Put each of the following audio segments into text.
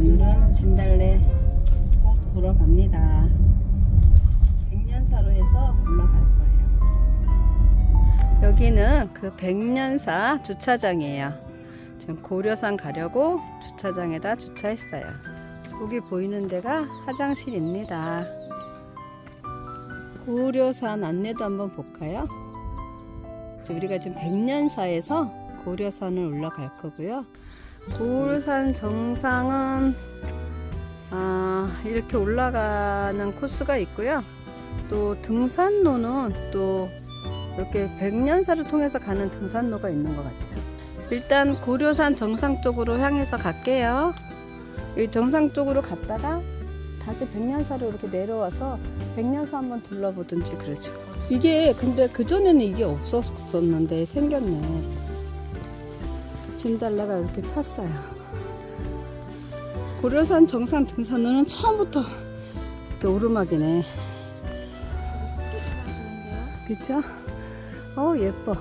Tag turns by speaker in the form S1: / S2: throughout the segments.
S1: 오늘은 진달래 꽃 보러 갑니다. 백년사로 해서 올라갈 거예요. 여기는 그 백년사 주차장이에요. 지금 고려산 가려고 주차장에다 주차했어요. 저기 보이는 데가 화장실입니다. 고려산 안내도 한번 볼까요? 저 우리가 지금 백년사에서 고려산을 올라갈 거고요. 고려산 정상은 아, 이렇게 올라가는 코스가 있고요. 또 등산로는 또 이렇게 백년사를 통해서 가는 등산로가 있는 것 같아요. 일단 고려산 정상 쪽으로 향해서 갈게요. 이 정상 쪽으로 갔다가 다시 백년사로 이렇게 내려와서 백년사 한번 둘러보든지 그러죠. 이게 근데 그 전에는 이게 없었었는데 생겼네. 진달래가 이렇게 폈어요. 고려산 정상 등산로는 처음부터 이렇게 오르막이네. 그쵸? 어 예뻐.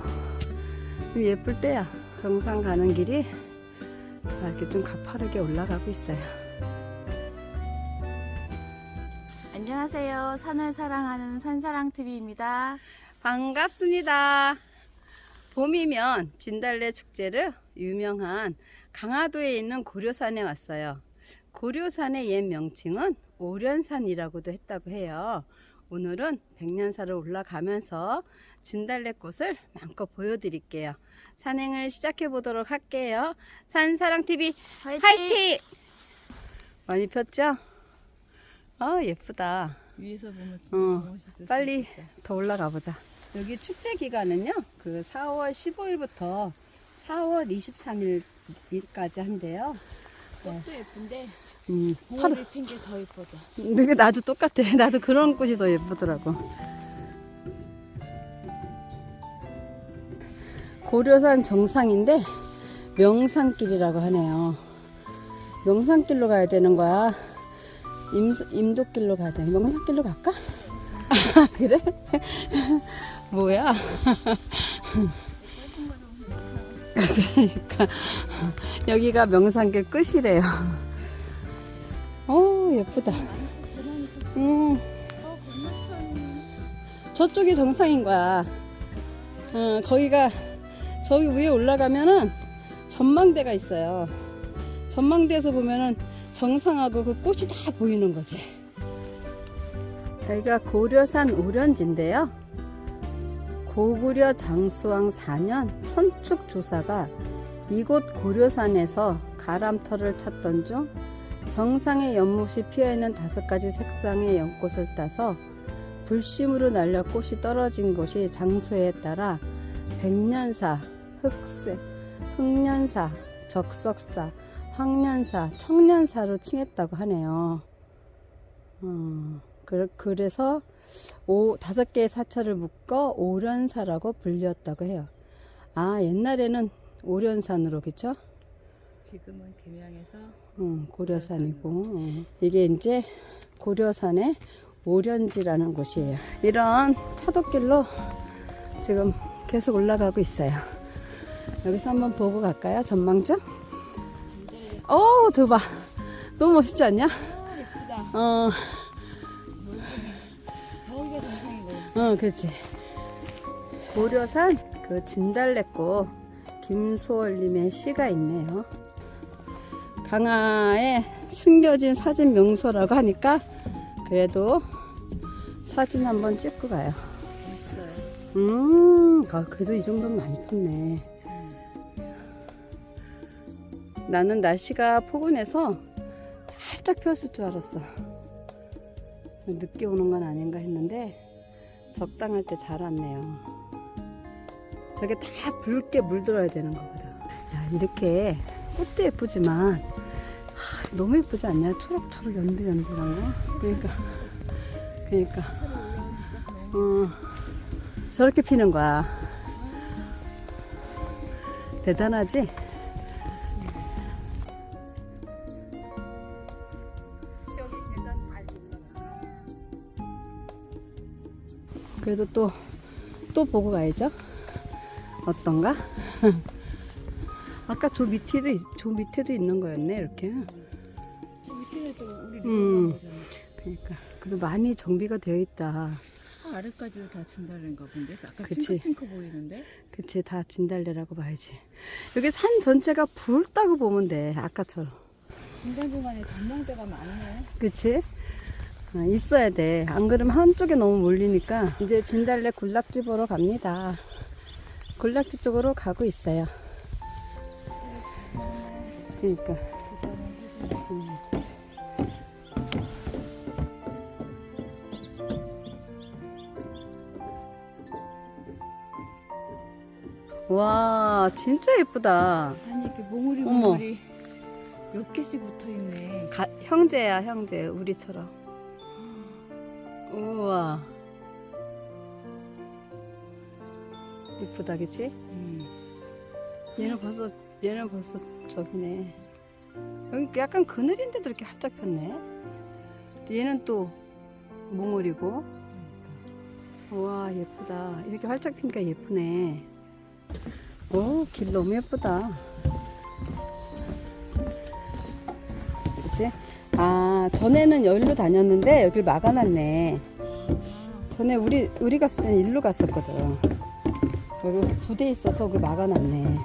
S1: 예쁠 때야. 정상 가는 길이 이렇게 좀 가파르게 올라가고 있어요.
S2: 안녕하세요. 산을 사랑하는 산사랑TV입니다.
S1: 반갑습니다. 봄이면 진달래 축제를 유명한 강화도에 있는 고려산에 왔어요. 고려산의 옛 명칭은 오련산이라고도 했다고 해요. 오늘은 백년사를 올라가면서 진달래꽃을 마음껏 보여드릴게요. 산행을 시작해 보도록 할게요. 산사랑TV
S2: 화이팅!
S1: 화이팅! 많이 폈죠? 아 예쁘다.
S2: 위에서 보면 진짜
S1: 어,
S2: 더 멋있을
S1: 빨리. 더 올라가 보자. 여기 축제 기간은요, 그 4월 15일부터 4월 23일까지 한대요.
S2: 꽃도 예쁜데
S1: 음,
S2: 붕어를 핀게 더 예뻐져.
S1: 근데 나도 똑같아. 나도 그런 꽃이 더 예쁘더라고. 고려산 정상인데 명산길이라고 하네요. 명산길로 가야 되는 거야. 임, 임도길로 가야 돼. 명산길로 갈까? 아, 그래? 뭐야? 그러니까 여기가 명산길 끝이래요. 어 예쁘다. 음. 저쪽이 정상인 거야. 어, 거기가 저기 위에 올라가면은 전망대가 있어요. 전망대에서 보면은 정상하고 그 꽃이 다 보이는 거지. 여기가 고려산 오련지인데요. 고구려 장수왕 4년 천축 조사가 이곳 고려산에서 가람터를 찾던 중 정상의 연못이 피어있는 다섯 가지 색상의 연꽃을 따서 불심으로 날려 꽃이 떨어진 곳이 장소에 따라 백년사, 흑색, 흑년사, 적석사, 황년사, 청년사로 칭했다고 하네요. 어, 그- 그래서 오, 다섯 개의 사찰을 묶어 오련사라고 불렸다고 해요. 아, 옛날에는 오련산으로, 그쵸?
S2: 지금은 개명해서
S1: 응, 고려산이고 어. 이게 이제 고려산의 오련지라는 곳이에요. 이런 차도길로 지금 계속 올라가고 있어요. 여기서 한번 보고 갈까요? 전망 좀. 오, 저 봐. 너무 멋있지 않냐?
S2: 예쁘다.
S1: 어, 어, 그렇지. 고려산 그 진달래꽃 김소월님의 시가 있네요. 강화에 숨겨진 사진 명소라고 하니까 그래도 사진 한번 찍고 가요.
S2: 멋있어요.
S1: 음, 아, 그래도 이 정도면 많이 폈네. 나는 날씨가 포근해서 살짝 폈을 줄 알았어. 늦게 오는 건 아닌가 했는데 적당할 때잘 왔네요. 저게 다 붉게 물들어야 되는 거거든. 야, 이렇게 꽃도 예쁘지만 하, 너무 예쁘지 않냐? 초록초록 연두연두한 거. 그러니까, 그러니까. 어, 저렇게 피는 거야. 대단하지? 그래도 또, 또 보고 가야죠. 어떤가? 아까 저 밑에도, 있- 저 밑에도 있는 거였네, 이렇게.
S2: 또 우리
S1: 음. 그러니까 그래도 많이 정비가 되어 있다.
S2: 저 아래까지도 다 진달래인가 본데? 약간
S1: 그치.
S2: 핑크핑크 보이는데?
S1: 그치 다 진달래라고 봐야지. 여기 산 전체가 붉다고 보면 돼. 아까처럼.
S2: 중간중간에 전망대가 많네.
S1: 그치? 어, 있어야 돼. 안 그러면 한쪽에 너무 몰리니까 이제 진달래 군락지 보러 갑니다. 군락지 쪽으로 가고 있어요. 그러니까. 음. 와, 진짜 예쁘다.
S2: 아니 이렇게 몽우리
S1: 어머.
S2: 몽우리 몇 개씩 붙어 있네.
S1: 가- 형제야, 형제. 우리처럼. 우와. 예쁘다, 그치?
S2: 음.
S1: 얘는 벌써, 얘는 벌써 저기네. 약간 그늘인데도 이렇게 활짝 폈네. 얘는 또 몽울이고. 우와, 예쁘다. 이렇게 활짝 피니까 예쁘네. 오, 길 너무 예쁘다. 그치? 아, 전에는 여기로 다녔는데 여길 막아놨네. 전에 우리, 우리 갔을 때는 일로 갔었거든. 여기 부대 있어서 여기 막아놨네.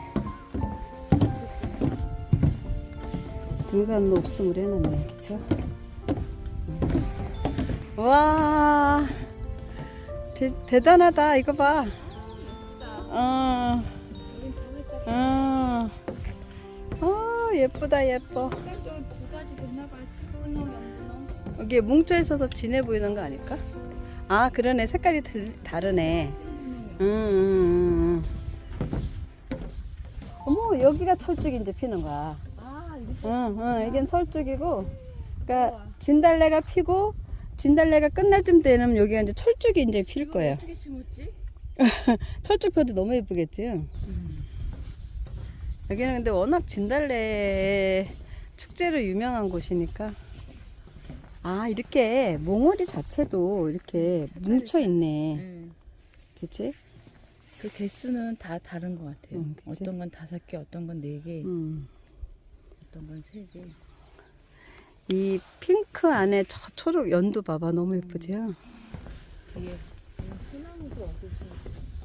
S1: 등산로 없음을 해놨네. 그쵸? 와, 대, 대단하다. 이거 봐. 어. 어, 어, 예쁘다, 예뻐. 여기 뭉쳐 있어서 진해 보이는 거 아닐까? 아, 그러네. 색깔이 들, 다르네.
S2: 붉은홍.
S1: 음, 음, 음. 어머, 여기가 철쭉이 이제 피는 거야.
S2: 아.
S1: 응, 응, 이게 철쭉이고, 그러니까 진달래가 피고, 진달래가 끝날 쯤 되면 여기가 이제 철쭉이 이제 필 거예요.
S2: 어떻게 심었지?
S1: 철쭉 펴도 너무 예쁘겠지? 여기는 근데 워낙 진달래 축제로 유명한 곳이니까. 아, 이렇게 몽월이 자체도 이렇게 뭉쳐 있네.
S2: 네.
S1: 그치?
S2: 그 개수는 다 다른 것 같아요.
S1: 음, 그치?
S2: 어떤 건 다섯 개, 어떤 건 네 개,
S1: 음.
S2: 어떤 건 세 개.
S1: 이 핑크 안에 저 초록 연두 봐봐. 너무 예쁘지요?
S2: 뒤에 소나무도 어디서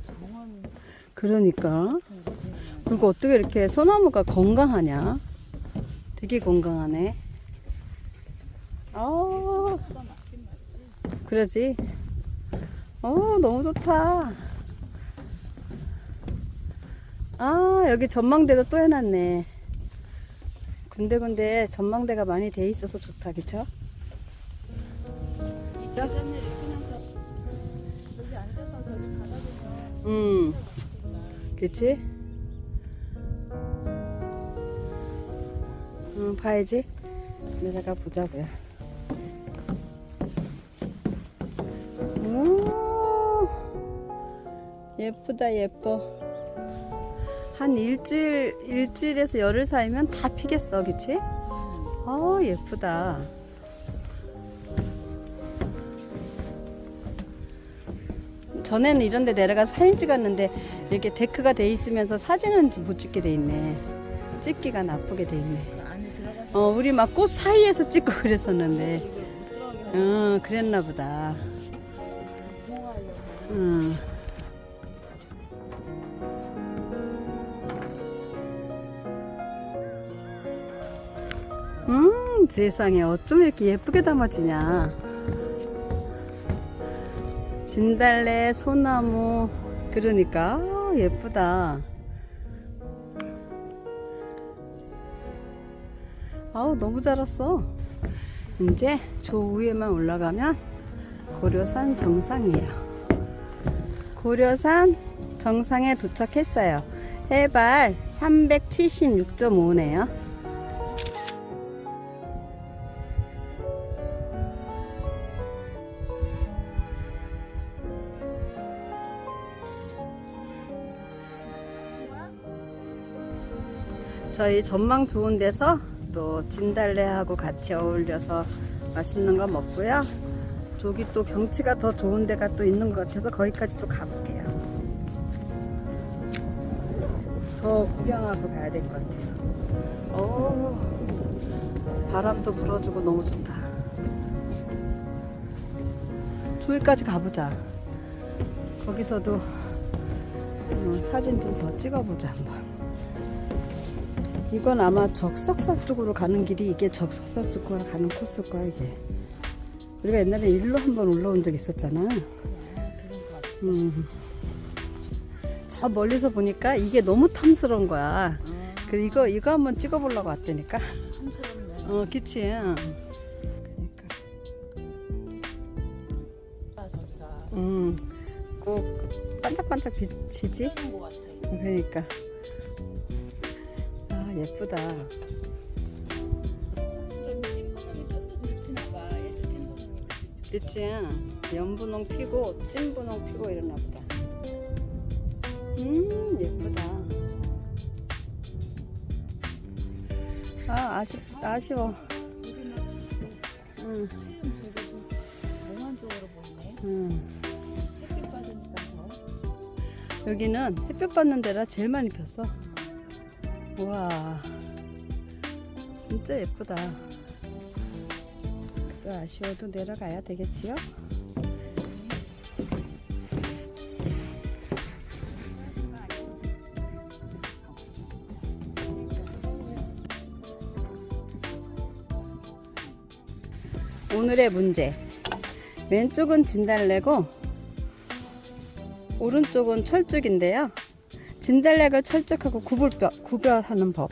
S2: 정원
S1: 그러니까.
S2: 거 그냥
S1: 그리고 어떻게 이렇게 소나무가 건강하냐? 되게 건강하네.
S2: 맞지.
S1: 그러지. 어, 너무 좋다. 아, 여기 전망대도 또 해놨네. 군데군데 전망대가 많이 돼 있어서 좋다, 그쵸? 음, 그치? 응, 봐야지. 내려가 보자고요. 예쁘다, 예뻐. 한 일주일, 일주일에서 열흘 사이면 다 피겠어, 그치? 아, 예쁘다. 전에는 이런 데 내려가서 사진 찍었는데 이렇게 데크가 돼 있으면서 사진은 못 찍게 돼 있네. 찍기가 나쁘게 돼 있네.
S2: 어,
S1: 우리 막 꽃 사이에서 찍고 그랬었는데. 응, 그랬나 보다.
S2: 통화
S1: 음, 세상에 어쩜 이렇게 예쁘게 담아지냐. 진달래, 소나무, 그러니까 아, 예쁘다. 아우, 너무 자랐어. 이제 저 위에만 올라가면 고려산 정상이에요. 고려산 정상에 도착했어요. 해발 376.5네요. 저희 전망 좋은 데서 또 진달래하고 같이 어울려서 맛있는 거 먹고요. 저기 또 경치가 더 좋은 데가 또 있는 것 같아서 거기까지 또 가볼게요. 더 구경하고 가야 될 것 같아요. 오, 바람도 불어주고 너무 좋다. 저기까지 가보자. 거기서도 어, 사진 좀 더 찍어보자 한번. 이건 아마 적석사 쪽으로 가는 길이 이게 적석사 쪽으로 가는 코스일 거야 이게. 우리가 옛날에 일로 한번 올라온 적 있었잖아. 음. 저 멀리서 보니까 이게 너무 탐스러운 거야. 그 이거 이거 한번 찍어보려고 왔다니까.
S2: 탐스럽네.
S1: 어, 그치. 그러니까.
S2: 아, 저기가.
S1: 음, 꼭 반짝반짝 비치지. 그러니까. 아 예쁘다. 그치. 연분홍 피고 찐분홍 피고 이러나 보다. 음 예쁘다. 아 아쉽 아쉬워. 응. 여기는 햇볕 받는 데라 제일 많이 폈어. 우와. 진짜 예쁘다. 또 아쉬워도 내려가야 되겠지요? 오늘의 문제. 왼쪽은 진달래고 오른쪽은 철쭉인데요. 진달래가 철쭉하고 구별, 구별하는 법.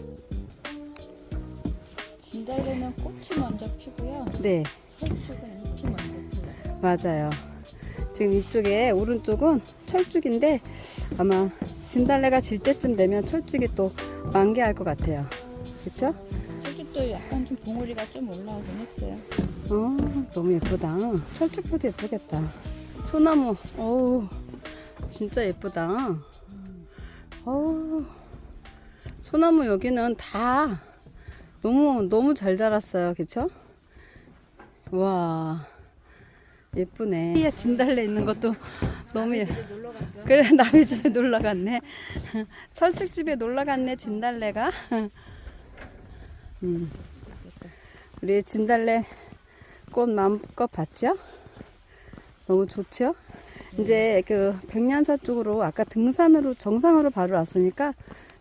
S2: 진달래는 꽃이 먼저 피고요.
S1: 네,
S2: 철쭉은 잎이 먼저 피어요.
S1: 맞아요. 지금 이쪽에 오른쪽은 철쭉인데 아마 진달래가 질 때쯤 되면 철쭉이 또 만개할 것 같아요. 그쵸?
S2: 철쭉도 약간 좀 봉우리가 좀 올라오긴 했어요.
S1: 어, 너무 예쁘다. 철쭉보도 예쁘겠다. 소나무, 어우, 진짜 예쁘다. 소나무 여기는 다 너무, 너무 잘 자랐어요. 그쵸? 와, 예쁘네. 야, 진달래 있는 것도 너무 예. 그래, 남의 집에 놀러 갔네. 철쭉집에 놀러 갔네, 진달래가. 음. 우리 진달래 꽃 마음껏 봤죠? 너무 좋죠? 이제 그 백년사 쪽으로 아까 등산으로 정상으로 바로 왔으니까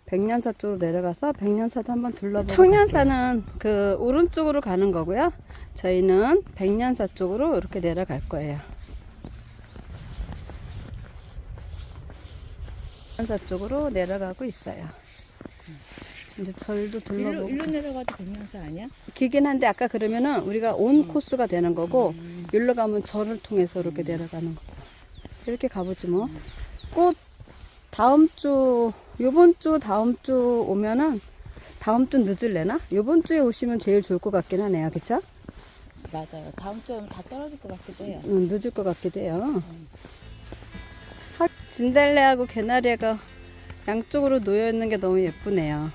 S1: 백년사 쪽으로 내려가서 백년사도 한번 둘러보고 청년사는 그 오른쪽으로 가는 거고요. 저희는 백년사 쪽으로 이렇게 내려갈 거예요. 백년사 쪽으로 내려가고 있어요. 이제 절도
S2: 일로,
S1: 둘러보고
S2: 일로 내려가도 백년사 아니야?
S1: 길긴 한데 아까 그러면은 우리가 온 코스가 되는 거고 여기로 가면 절을 통해서 이렇게 내려가는 거고 이렇게 가보지 뭐. 꽃 다음 주 요번 주 다음 주 오면은 다음 주 늦을래나? 요번 주에 오시면 제일 좋을 것 같긴 하네요. 그쵸?
S2: 맞아요. 다음 주에 다 떨어질 것 같기도 해요.
S1: 음, 늦을 것 같기도 해요. 하- 진달래하고 개나리가 양쪽으로 놓여 있는 게 너무 예쁘네요.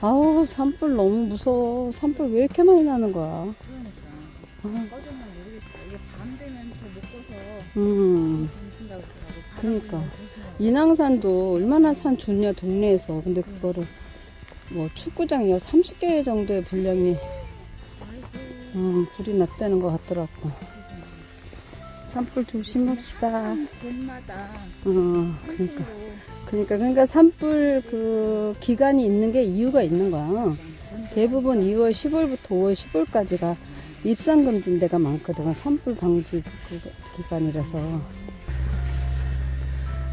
S1: 아우 산불 너무 무서워. 산불 왜 이렇게 많이 나는 거야?
S2: 그러니까.
S1: 아, 음. 그니까. 인왕산도 얼마나 산 좋냐 동네에서. 근데 그거를 뭐 축구장 약 30개 정도의 분량이 음, 불이 났다는 것 같더라고. 산불 조심합시다.
S2: 봄마다
S1: 어, 그러니까.
S2: 산불로
S1: 그러니까 그러니까 산불 그 기간이 있는 게 이유가 있는 거야. 대부분 2월 10월부터 5월 10월까지가 입산 금지인 데가 많거든. 산불 방지 그 기간이라서.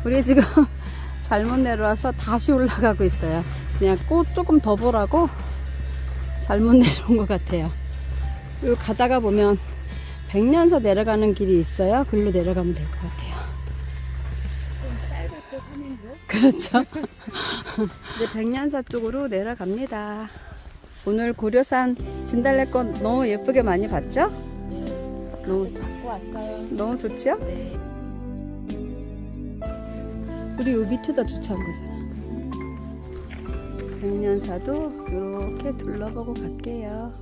S1: 우리 지금 잘못 내려와서 다시 올라가고 있어요. 그냥 꽃 조금 더 보라고 잘못 내려온 것 같아요. 그리고 가다가 보면 백년서 내려가는 길이 있어요. 글로 내려가면 될 것 같아요.
S2: 좀 짧았죠, 산행도?
S1: 그렇죠. 이제 백년사 쪽으로 내려갑니다. 오늘 고려산 진달래꽃 너무 예쁘게 많이 봤죠? 너무
S2: 갖고 왔어요.
S1: 너무 좋지요?
S2: 네.
S1: 우리 요 밑에다 주차한 거잖아. 백년사도 이렇게 둘러보고 갈게요.